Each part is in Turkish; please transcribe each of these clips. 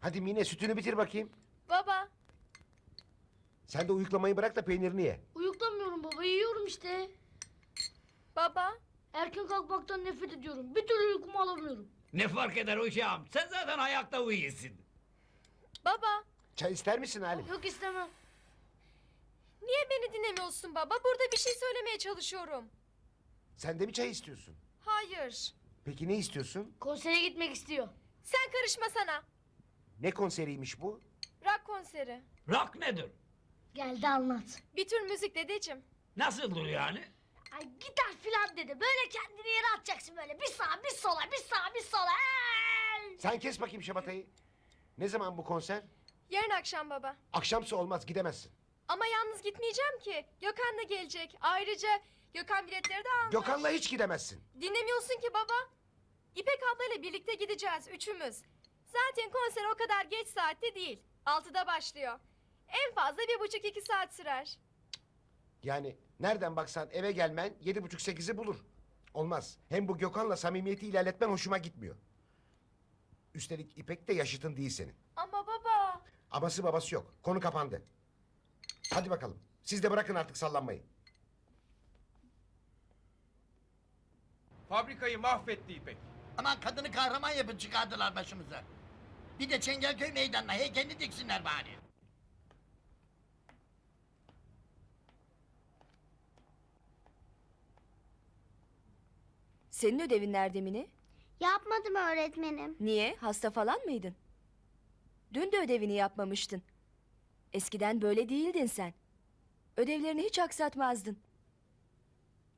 Hadi Mine sütünü bitir bakayım. Baba. Sen de uyuklamayı bırak da peynirini ye. Uyuklamıyorum baba yiyorum işte. Baba. Erken kalkmaktan nefret ediyorum. Bir türlü uykumu alamıyorum. Ne fark eder uşağım? Sen zaten ayakta uyuyorsun. Baba. Çay ister misin Halim? Yok istemem. Niye beni dinlemiyorsun baba? Burada bir şey söylemeye çalışıyorum. Sen de mi çay istiyorsun? Hayır. Peki ne istiyorsun? Konsere gitmek istiyor. Sen karışma sana. Ne konseriymiş bu? Rock konseri. Rock nedir? Geldi anlat. Bir tür müzik dedeciğim. Nasıldır yani? Ay gitar filan dedi. Böyle kendini yere atacaksın böyle. Bir sağa bir sola bir sağa bir sola. Ay! Sen kes bakayım şabatayı. Ne zaman bu konser? Yarın akşam baba. Akşamsı olmaz gidemezsin. Ama yalnız gitmeyeceğim ki. Gökhan da gelecek. Ayrıca Gökhan biletleri de almış. Gökhan'la hiç gidemezsin. Dinlemiyorsun ki baba. İpek ablayla birlikte gideceğiz üçümüz. Zaten konser o kadar geç saatte değil. Altıda başlıyor. En fazla bir buçuk iki saat sürer. Yani nereden baksan eve gelmen yedi buçuk sekizi bulur. Olmaz. Hem bu Gökhan'la samimiyeti ilerletmen hoşuma gitmiyor. Üstelik İpek de yaşıtın değil senin. Ama baba. Abası babası yok. Konu kapandı. Hadi bakalım. Siz de bırakın artık sallanmayı. Fabrikayı mahvetti İpek. Aman kadını kahraman yapıp çıkardılar başımıza. Bir de Çengelköy meydanına heykelini diksinler bari. Senin ödevin nerede Mine? Yapmadım öğretmenim. Niye? Hasta falan mıydın? Dün de ödevini yapmamıştın. Eskiden böyle değildin sen. Ödevlerini hiç aksatmazdın.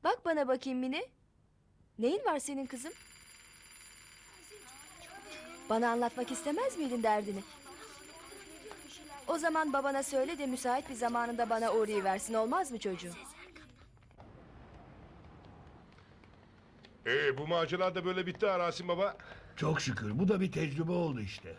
Bak bana bakayım Mine. Neyin var senin kızım? Bana anlatmak istemez miydin derdini? O zaman babana söyle de müsait bir zamanında bana uğrayıversin olmaz mı çocuğum? Ee, bu macera da böyle bitti ha Rasim Baba. Çok şükür bu da bir tecrübe oldu işte.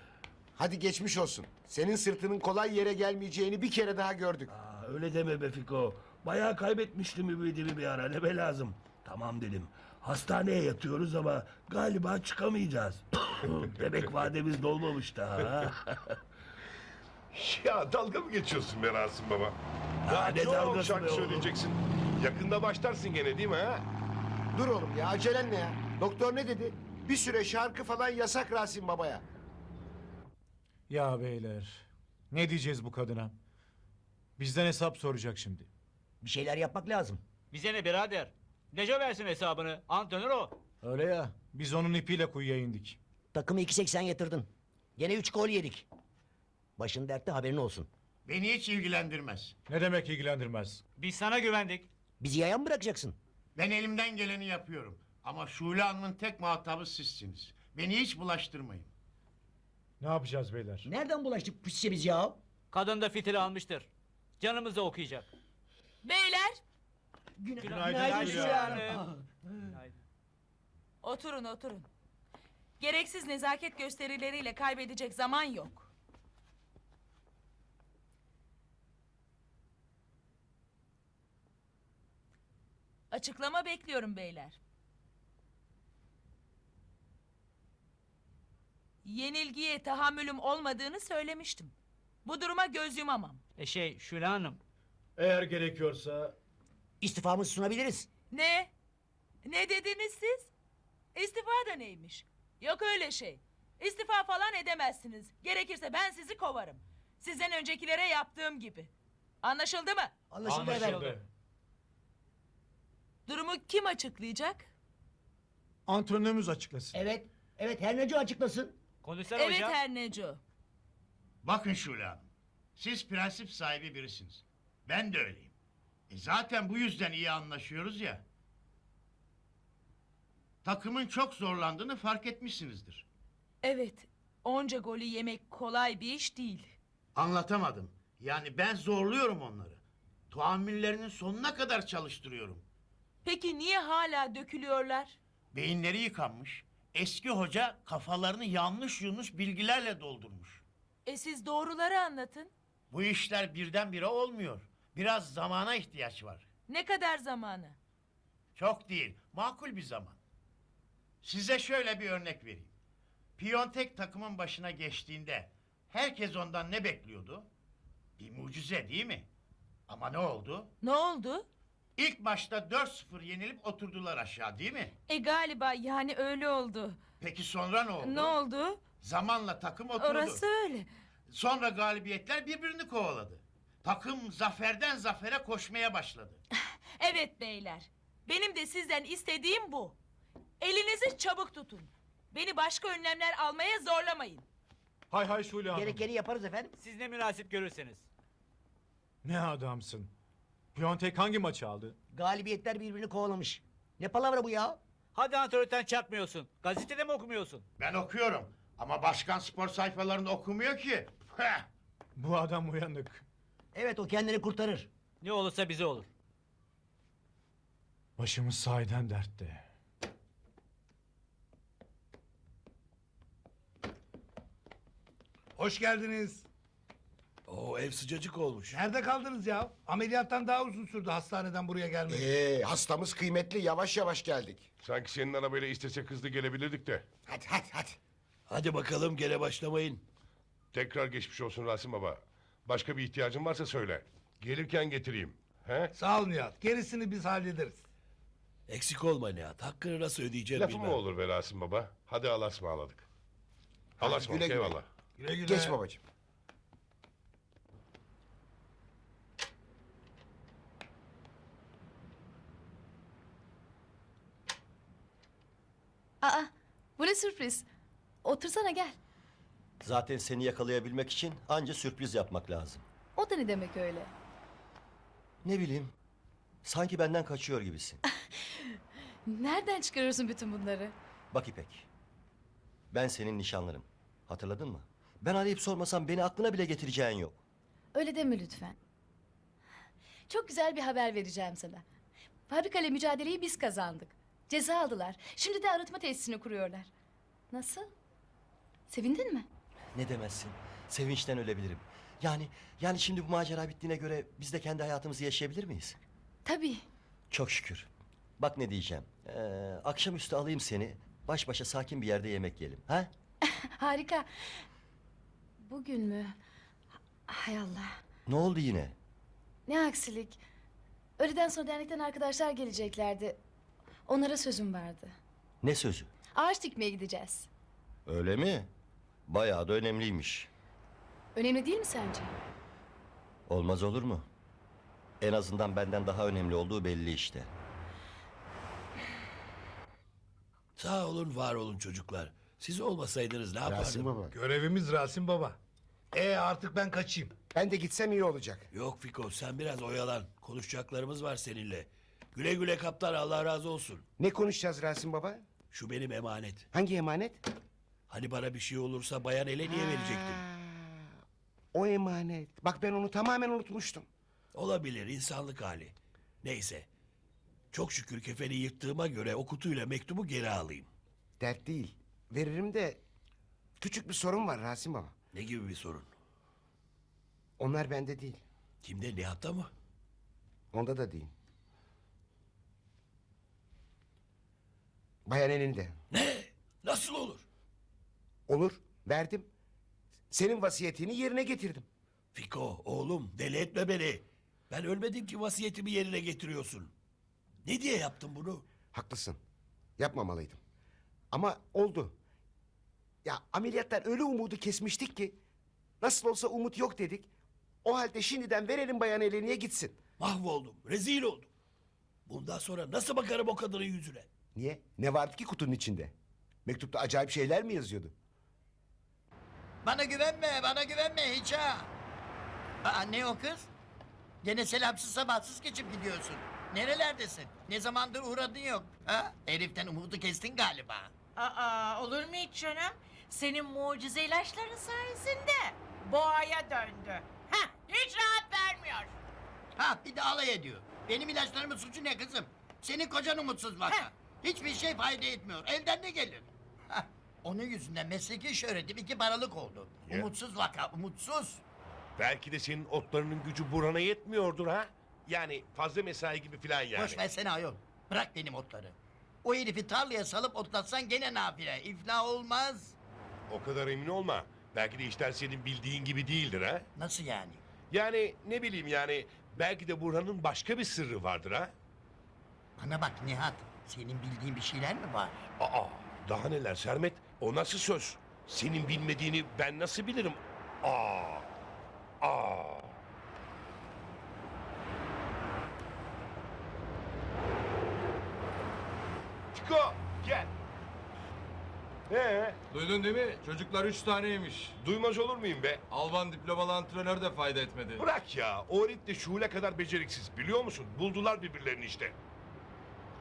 Hadi geçmiş olsun. Senin sırtının kolay yere gelmeyeceğini bir kere daha gördük. Aa, öyle deme be Fiko. Bayağı kaybetmiştim ümidimi bir ara ne be lazım. Tamam dedim. Hastaneye yatıyoruz ama galiba çıkamayacağız. Demek vademiz dolmamış daha. ha. Ya dalga mı geçiyorsun be Rasim Baba? Daha ne çok dalgası şarkı be oğlum? söyleyeceksin. Yakında başlarsın gene değil mi ha? Dur oğlum ya acelen ne ya? Doktor ne dedi? Bir süre şarkı falan yasak Rasim Baba'ya. Ya beyler, ne diyeceğiz bu kadına? Bizden hesap soracak şimdi. Bir şeyler yapmak lazım. Bize ne birader? Neco versin hesabını. Antrenör o. Öyle ya, biz onun ipiyle kuyuya indik. Takımı 2.80 yatırdın. Gene 3 gol yedik. Başın dertte haberin olsun. Beni hiç ilgilendirmez. Ne demek ilgilendirmez? Biz sana güvendik. Bizi yayan mı bırakacaksın? Ben elimden geleni yapıyorum. Ama Şule Hanım'ın tek muhatabı sizsiniz. Beni hiç bulaştırmayın. Ne yapacağız beyler? Nereden bulaştık pisse biz ya? Kadın da fitili almıştır. Canımızı okuyacak. Beyler Günaydın Şule Hanım. Oturun oturun. Gereksiz nezaket gösterileriyle kaybedecek zaman yok. Açıklama bekliyorum beyler. Yenilgiye tahammülüm olmadığını söylemiştim. Bu duruma göz yumamam. E şey Şule Hanım. Eğer gerekiyorsa İstifamızı sunabiliriz. Ne? Ne dediniz siz? İstifa da neymiş? Yok öyle şey. İstifa falan edemezsiniz. Gerekirse ben sizi kovarım. Sizden öncekilere yaptığım gibi. Anlaşıldı mı? Anlaşıldı, efendim. anlaşıldı. Durumu kim açıklayacak? Antrenörümüz açıklasın. Evet, evet her nece açıklasın. Konuşsana evet hocam. her neco. Bakın Şule Hanım. Siz prensip sahibi birisiniz. Ben de öyleyim. E zaten bu yüzden iyi anlaşıyoruz ya. Takımın çok zorlandığını fark etmişsinizdir. Evet. Onca golü yemek kolay bir iş değil. Anlatamadım. Yani ben zorluyorum onları. Tahammüllerinin sonuna kadar çalıştırıyorum. Peki niye hala dökülüyorlar? Beyinleri yıkanmış. Eski hoca kafalarını yanlış yanlış bilgilerle doldurmuş. E siz doğruları anlatın. Bu işler birdenbire olmuyor. Biraz zamana ihtiyaç var. Ne kadar zamanı? Çok değil, makul bir zaman. Size şöyle bir örnek vereyim. Piyontek takımın başına geçtiğinde Herkes ondan ne bekliyordu? Bir mucize değil mi? Ama ne oldu? Ne oldu? İlk maçta 4-0 yenilip oturdular aşağı değil mi? E galiba yani öyle oldu. Peki sonra ne oldu? Ne oldu? Zamanla takım oturdu. Orası öyle. Sonra galibiyetler birbirini kovaladı. Takım zaferden zafere koşmaya başladı. Evet beyler. Benim de sizden istediğim bu. Elinizi çabuk tutun. Beni başka önlemler almaya zorlamayın. Hay hay Şule Hanım. Gerekeni yaparız efendim. Siz ne münasip görürseniz. Ne adamsın. Piontek hangi maçı aldı? Galibiyetler birbirini kovalamış. Ne palavra bu ya? Hadi antrenörden çarpmıyorsun. Gazetede mi okumuyorsun? Ben okuyorum ama başkan spor sayfalarında okumuyor ki. Heh. Bu adam uyanık. Evet o kendini kurtarır. Ne olursa bize olur. Başımız sahiden dertte. Hoş geldiniz. Oo ev sıcacık olmuş. Nerede kaldınız ya? Ameliyattan daha uzun sürdü hastaneden buraya gelmek. Ee, hastamız kıymetli yavaş yavaş geldik. Sanki senin arabayla istesek hızlı gelebilirdik de. Hadi hadi hadi. Hadi bakalım gene başlamayın. Tekrar geçmiş olsun Rasim Baba. Başka bir ihtiyacın varsa söyle. Gelirken getireyim. He? Sağ ol Nihat. Gerisini biz hallederiz. Eksik olma Nihat. Hakkını nasıl ödeyeceğim Lafı bilmem. mı olur be Rasim Baba? Hadi Allah'a ısmarladık. Allah'a Hadi güle ısmarladık güle. eyvallah. Güle güle. Geç babacığım. Aa, bu ne sürpriz. Otursana gel. Zaten seni yakalayabilmek için anca sürpriz yapmak lazım. O da ne demek öyle? Ne bileyim. Sanki benden kaçıyor gibisin. Nereden çıkarıyorsun bütün bunları? Bak İpek. Ben senin nişanlınım. Hatırladın mı? Ben arayıp sormasam beni aklına bile getireceğin yok. Öyle deme lütfen. Çok güzel bir haber vereceğim sana. Fabrikayla mücadeleyi biz kazandık. Ceza aldılar. Şimdi de arıtma tesisini kuruyorlar. Nasıl? Sevindin mi? Ne demezsin? Sevinçten ölebilirim. Yani yani şimdi bu macera bittiğine göre biz de kendi hayatımızı yaşayabilir miyiz? Tabii. Çok şükür. Bak ne diyeceğim. Ee, akşamüstü alayım seni. Baş başa sakin bir yerde yemek yiyelim. Ha? Harika. Bugün mü? Hay Allah. Ne oldu yine? Ne aksilik. Öğleden sonra dernekten arkadaşlar geleceklerdi. Onlara sözüm vardı. Ne sözü? Ağaç dikmeye gideceğiz. Öyle mi? Bayağı da önemliymiş. Önemli değil mi sence? Olmaz olur mu? En azından benden daha önemli olduğu belli işte. Sağ olun var olun çocuklar. Siz olmasaydınız ne yapardım? Rasim baba. Görevimiz Rasim Baba. E artık ben kaçayım. Ben de gitsem iyi olacak. Yok Fiko sen biraz oyalan. Konuşacaklarımız var seninle. Güle güle kaptan Allah razı olsun. Ne konuşacağız Rasim baba? Şu benim emanet. Hangi emanet? Hani bana bir şey olursa bayan ele niye verecektim? O emanet. Bak ben onu tamamen unutmuştum. Olabilir insanlık hali. Neyse. Çok şükür kefeni yırttığıma göre o kutuyla mektubu geri alayım. Dert değil. Veririm de küçük bir sorun var Rasim baba. Ne gibi bir sorun? Onlar bende değil. Kimde Nihat'ta mı? Onda da değil. Bayan elinde. Ne? Nasıl olur? Olur. Verdim. Senin vasiyetini yerine getirdim. Fiko oğlum deli etme beni. Ben ölmedim ki vasiyetimi yerine getiriyorsun. Ne diye yaptın bunu? Haklısın. Yapmamalıydım. Ama oldu. Ya ameliyattan öyle umudu kesmiştik ki... ...nasıl olsa umut yok dedik. O halde şimdiden verelim bayan eleniye gitsin. Mahvoldum, rezil oldum. Bundan sonra nasıl bakarım o kadının yüzüne? Niye? Ne vardı ki kutunun içinde? Mektupta acayip şeyler mi yazıyordu? Bana güvenme, bana güvenme hiç ha. Aa, ne o kız? Gene selamsız sabahsız geçip gidiyorsun. Nerelerdesin? Ne zamandır uğradın yok. Ha? Heriften umudu kestin galiba. Aa olur mu hiç canım? Senin mucize ilaçların sayesinde boğaya döndü. Heh, hiç rahat vermiyor. Ha bir de alay ediyor. Benim ilaçlarımın suçu ne kızım? Senin kocan umutsuz vaka. Hiçbir şey fayda etmiyor. Elden ne gelir? Hah, onun yüzünden mesleki şöhretim iki paralık oldu. Ya. Umutsuz vaka, umutsuz. Belki de senin otlarının gücü burana yetmiyordur ha? Yani fazla mesai gibi falan yani. Boş versene ayol. Bırak benim otları. O herifi tarlaya salıp otlatsan gene nafile. İflah olmaz. O kadar emin olma. Belki de işler senin bildiğin gibi değildir ha? Nasıl yani? Yani ne bileyim yani belki de Burhan'ın başka bir sırrı vardır ha? Bana bak Nihat. Senin bildiğin bir şeyler mi var? Aa, daha neler Sermet? O nasıl söz? Senin bilmediğini ben nasıl bilirim? Aa, aa. Tiko, gel. Ee, Duydun değil mi? Çocuklar üç taneymiş. duymaz olur muyum be? Alman diplomalı antrenör de fayda etmedi. Bırak ya, o herif de şule kadar beceriksiz. Biliyor musun? Buldular birbirlerini işte.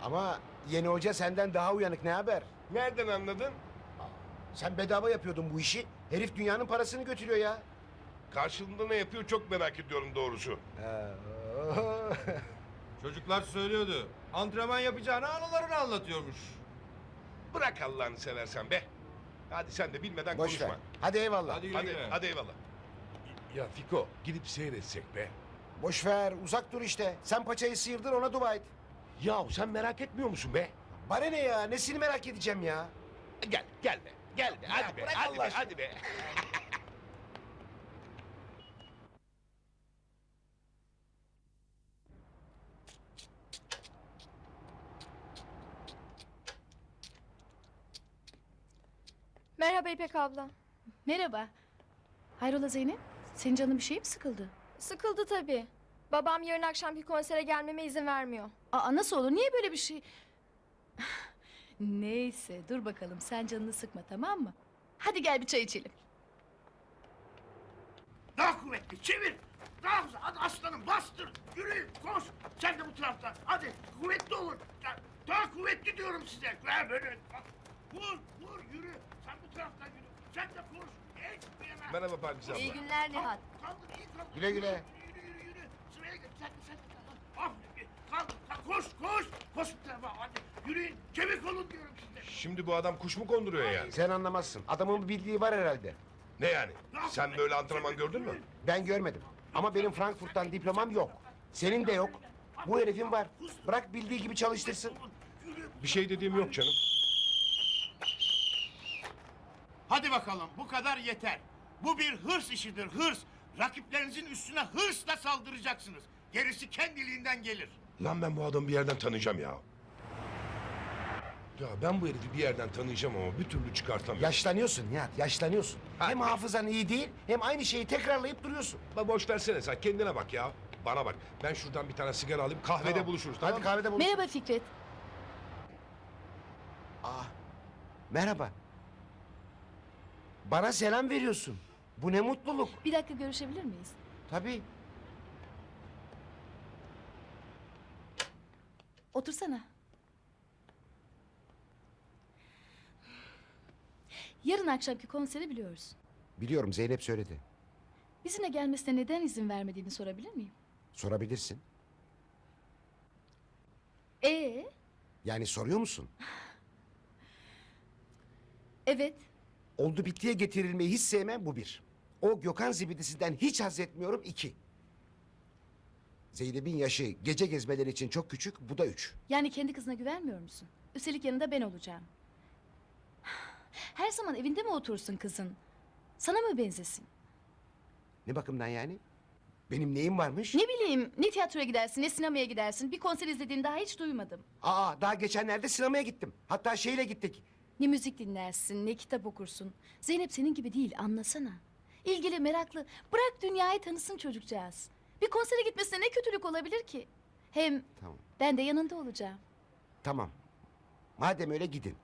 Ama yeni hoca senden daha uyanık ne haber? Nereden anladın? Sen bedava yapıyordun bu işi. Herif dünyanın parasını götürüyor ya. Karşılığında ne yapıyor çok merak ediyorum doğrusu. Çocuklar söylüyordu. Antrenman yapacağını anılarını anlatıyormuş. Bırak Allah'ını seversen be. Hadi sen de bilmeden Boş ver. konuşma. Hadi eyvallah. Hadi güle Hadi, güle. hadi eyvallah. Ya Fiko gidip seyretsek be. Boş ver uzak dur işte. Sen paçayı sıyırdın ona dua et. Ya sen merak etmiyor musun be? Bana ne ya? Nesini merak edeceğim ya? Gel gel be. Gel be. Hadi be. bırak Hadi Allah be. aşkına. Hadi be. Merhaba İpek abla. Merhaba. Hayrola Zeynep? Senin canın bir şey mi sıkıldı? Sıkıldı tabii. Babam yarın akşamki konsere gelmeme izin vermiyor. Aa nasıl olur? Niye böyle bir şey? Neyse dur bakalım sen canını sıkma tamam mı? Hadi gel bir çay içelim. Daha kuvvetli çevir. Daha hızlı. Hadi aslanım bastır. Yürü koş. Sen de bu taraftan. Hadi kuvvetli olun. Ya, Daha kuvvetli diyorum size. Ver böyle. Bak, Vur vur yürü. Sen bu taraftan yürü. Sen de koş. Geç bir yana. Merhaba Pakize abla. İyi günler Nihat. Kaldır iyi kaldır. Güle güle. Yürü yürü yürü. Sıraya gir. Sen de sen de. Aferin. Kaldır. kaldır. Koş koş. Koş bu tarafa. Hadi yürüyün. Çevik olun diyorum size. Şimdi bu adam kuş mu konduruyor yani? Sen anlamazsın. Adamın bir bildiği var herhalde. Ne yani? Sen böyle antrenman gördün mü? Ben görmedim. Ama benim Frankfurt'tan diplomam yok. Senin de yok. Bu herifin var. Bırak bildiği gibi çalıştırsın. Bir şey dediğim yok canım. Hadi bakalım bu kadar yeter. Bu bir hırs işidir hırs. Rakiplerinizin üstüne hırsla saldıracaksınız. Gerisi kendiliğinden gelir. Lan ben bu adamı bir yerden tanıyacağım ya. Ya ben bu herifi bir yerden tanıyacağım ama bir türlü çıkartamıyorum. Yaşlanıyorsun Nihat, yaşlanıyorsun. Hem hafızan iyi değil, hem aynı şeyi tekrarlayıp duruyorsun. La boş versene sen kendine bak ya. Bana bak. Ben şuradan bir tane sigara alayım kahvede Tamam. buluşuruz tamam Hadi mı? kahvede buluşuruz. Merhaba Fikret. Aa, merhaba. Bana selam veriyorsun. Bu ne mutluluk. Bir dakika görüşebilir miyiz? Tabii. Otursana. Yarın akşamki konseri biliyoruz. Biliyorum Zeynep söyledi. Bizimle gelmesine neden izin vermediğini sorabilir miyim? Sorabilirsin. Ee, Yani soruyor musun? evet. Oldu bittiye getirilmeyi hiç sevmem bu bir. O Gökhan zibidisinden hiç haz etmiyorum iki. Zeynep'in yaşı gece gezmeleri için çok küçük bu da üç. Yani kendi kızına güvenmiyor musun? Üstelik yanında ben olacağım. Her zaman evinde mi otursun kızın? Sana mı benzesin? Ne bakımdan yani? Benim neyim varmış? Ne bileyim, ne tiyatroya gidersin, ne sinemaya gidersin. Bir konser izlediğini daha hiç duymadım. Aa daha geçenlerde sinemaya gittim. Hatta şeyle gittik. Ne müzik dinlersin, ne kitap okursun. Zeynep senin gibi değil, anlasana. İlgili, meraklı. Bırak dünyayı tanısın çocukcağız. Bir konsere gitmesine ne kötülük olabilir ki? Hem Tamam. ben de yanında olacağım. Tamam. Madem öyle gidin.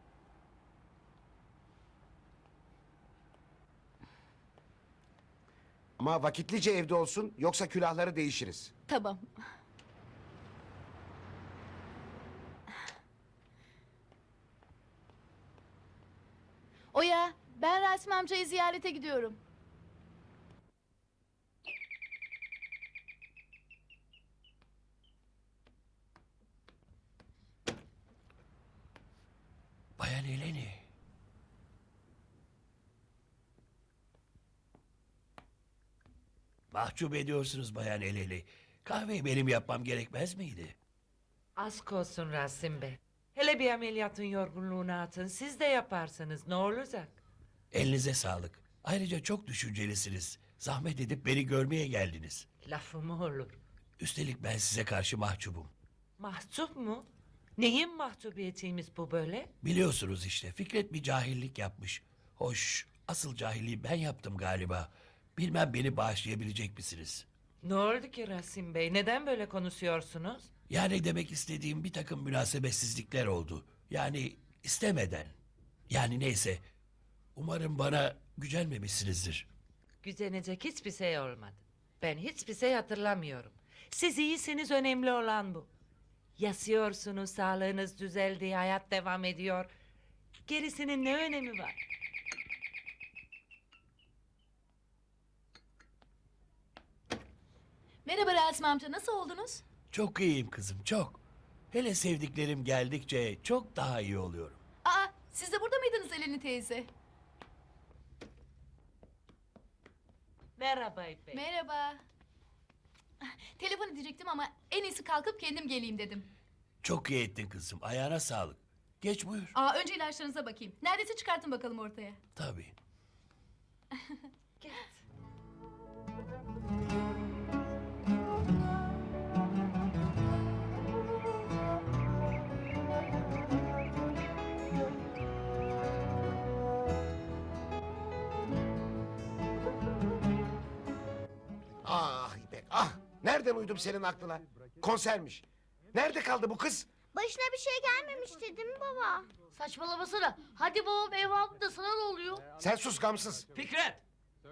Ama vakitlice evde olsun yoksa külahları değişiriz. Tamam. Oya, ben Rasim amcayı ziyarete gidiyorum. Bayan Eleni. Mahcup ediyorsunuz Bayan Eleni. Kahveyi benim yapmam gerekmez miydi? Aşk olsun Rasim Bey. Hele bir ameliyatın yorgunluğunu atın. Siz de yaparsanız ne olacak? Elinize sağlık. Ayrıca çok düşüncelisiniz. Zahmet edip beni görmeye geldiniz. Lafı mı olur? Üstelik ben size karşı mahcubum. Mahcup mu? Neyin mahcubiyetiymiş bu böyle? Biliyorsunuz işte Fikret bir cahillik yapmış. Hoş asıl cahilliği ben yaptım galiba. Bilmem beni bağışlayabilecek misiniz? Ne oldu ki Rasim Bey? Neden böyle konuşuyorsunuz? Yani demek istediğim bir takım münasebetsizlikler oldu. Yani istemeden. Yani neyse. Umarım bana gücenmemişsinizdir. Gücenecek hiçbir şey olmadı. Ben hiçbir şey hatırlamıyorum. Siz iyisiniz önemli olan bu. Yaşıyorsunuz, sağlığınız düzeldi, hayat devam ediyor. Gerisinin ne önemi var? Merhaba Rasim amca nasıl oldunuz? Çok iyiyim kızım çok. Hele sevdiklerim geldikçe çok daha iyi oluyorum. Aa siz de burada mıydınız Eleni teyze? Merhaba İpek. Merhaba. Telefon edecektim ama en iyisi kalkıp kendim geleyim dedim. Çok iyi ettin kızım. Ayağına sağlık. Geç buyur. Aa önce ilaçlarınıza bakayım. Neredeyse çıkartın bakalım ortaya. Tabii. Ah İpek ah. Nereden uydum senin aklına? Konsermiş. Nerede kaldı bu kız? Başına bir şey gelmemişti değil mi baba? Saçmalamasana. Hadi babam ev aldı da sana ne oluyor? Sen sus gamsız. Fikret,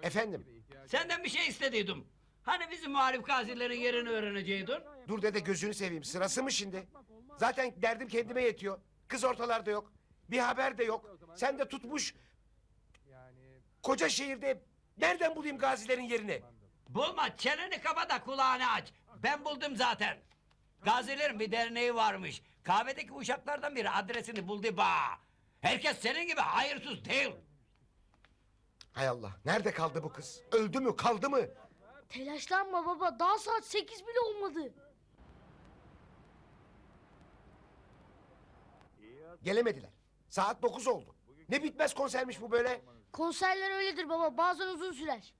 Efendim. senden bir şey istediydim. Hani bizim muhalif gazilerin yerini öğreneceydin? Dur dede gözünü seveyim. Sırası mı şimdi? Zaten derdim kendime yetiyor. Kız ortalarda yok. Bir haber de yok. Sen de tutmuş. Koca şehirde nereden bulayım gazilerin yerini? Bulma, çeneni kapa da kulağını aç. Ben buldum zaten. Gazilerin bir derneği varmış. Kahvedeki uşaklardan biri adresini buldu ba. Herkes senin gibi hayırsız değil. Hay Allah. Nerede kaldı bu kız? Öldü mü? Kaldı mı? Telaşlanma baba. Daha saat sekiz bile olmadı. Gelemediler. Saat dokuz oldu. Ne bitmez konsermiş bu böyle? Konserler öyledir baba. Bazen uzun sürer.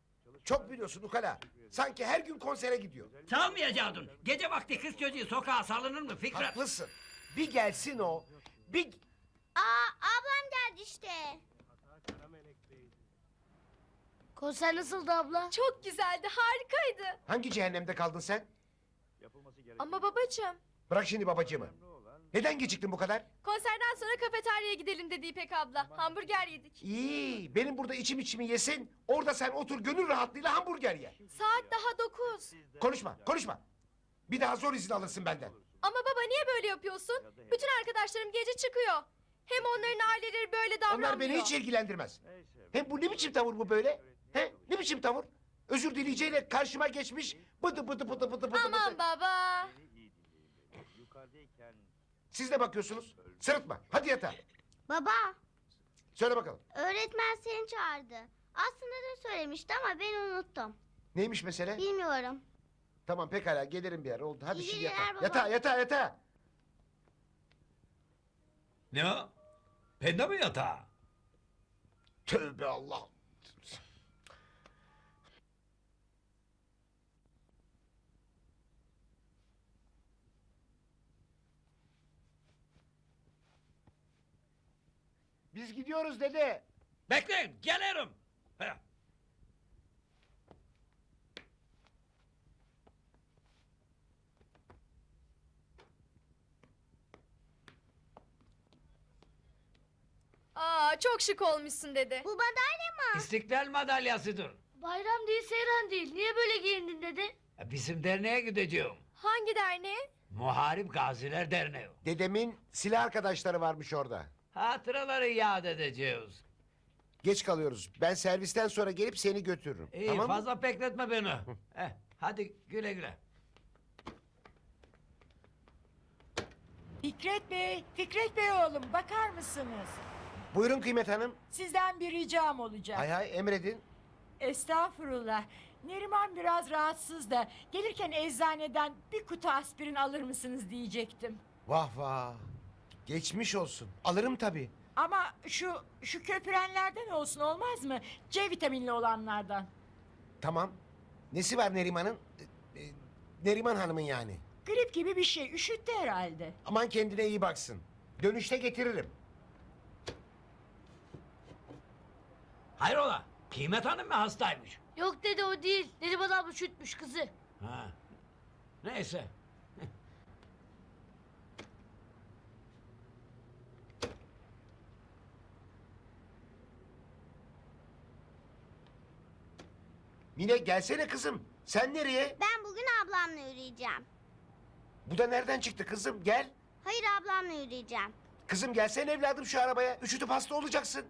Çok biliyorsun Ukala. Sanki her gün konsere gidiyor. Salmayacaktın. Gece vakti kız çocuğu sokağa salınır mı Fikret? Haklısın. Bir gelsin o. Bir... Aa ablam geldi işte. Konser nasıldı abla? Çok güzeldi harikaydı. Hangi cehennemde kaldın sen? Ama babacığım. Bırak şimdi babacığımı. Neden geciktin bu kadar? Konserden sonra kafeteryaya gidelim dedi İpek abla. Hamburger yedik. İyi. Benim burada içim içimi yesin. Orada sen otur gönül rahatlığıyla hamburger ye. Saat daha dokuz. Konuşma, konuşma. Bir daha zor izin alırsın benden. Ama baba niye böyle yapıyorsun? Bütün arkadaşlarım gece çıkıyor. Hem onların aileleri böyle davranmıyor. Onlar beni hiç ilgilendirmez. Hem bu ne biçim tavır bu böyle? He? Ne biçim tavır? Özür dileyeceğiyle karşıma geçmiş bıdı bıdı bıdı bıdı bıdı Aman bıdı. baba. Siz de bakıyorsunuz. Sırıtma. Hadi yatağa. Baba Söyle bakalım. öğretmen seni çağırdı. Aslında dün söylemişti ama ben unuttum. Neymiş mesele? Bilmiyorum. Tamam pekala gelirim bir yer oldu. Hadi İyi şimdi geceler yatağa. baba. Yatağa yatağa yatağa. Ne o? Penda mı yatağı? Tövbe Allah. Biz gidiyoruz dede. Bekleyin, gelirim. Heh. Aa çok şık olmuşsun dedi. Bu madalya mı? İstiklal madalyasıdır. Bayram değil seyran değil. Niye böyle giyindin dedi? E, Bizim derneğe gideceğim. Hangi derneğe? Muharip Gaziler Derneği. Dedemin silah arkadaşları varmış orada. Hatıraları yad edeceğiz. Geç kalıyoruz. Ben servisten sonra gelip seni götürürüm. İyi tamam mı? fazla bekletme beni. eh, hadi güle güle. Fikret Bey, Fikret Bey oğlum bakar mısınız? Buyurun Kıymet Hanım. Sizden bir ricam olacak. Hay hay emredin. Estağfurullah. Neriman biraz rahatsız da gelirken eczaneden bir kutu aspirin alır mısınız diyecektim. Vah vah. Geçmiş olsun. Alırım tabii. Ama şu şu köpürenlerden olsun olmaz mı? C vitaminli olanlardan. Tamam. Nesi var Neriman'ın? Ee, e, Neriman Hanım'ın yani. Grip gibi bir şey. Üşüttü herhalde. Aman kendine iyi baksın. Dönüşte getiririm. Hayrola? Kıymet Hanım mı hastaymış? Yok dede o değil. Neriman abla şütmüş kızı. Ha. Neyse. Mine gelsene kızım. Sen nereye? Ben bugün ablamla yürüyeceğim. Bu da nereden çıktı kızım? Gel. Hayır ablamla yürüyeceğim. Kızım gelsene evladım şu arabaya. Üşütüp hasta olacaksın.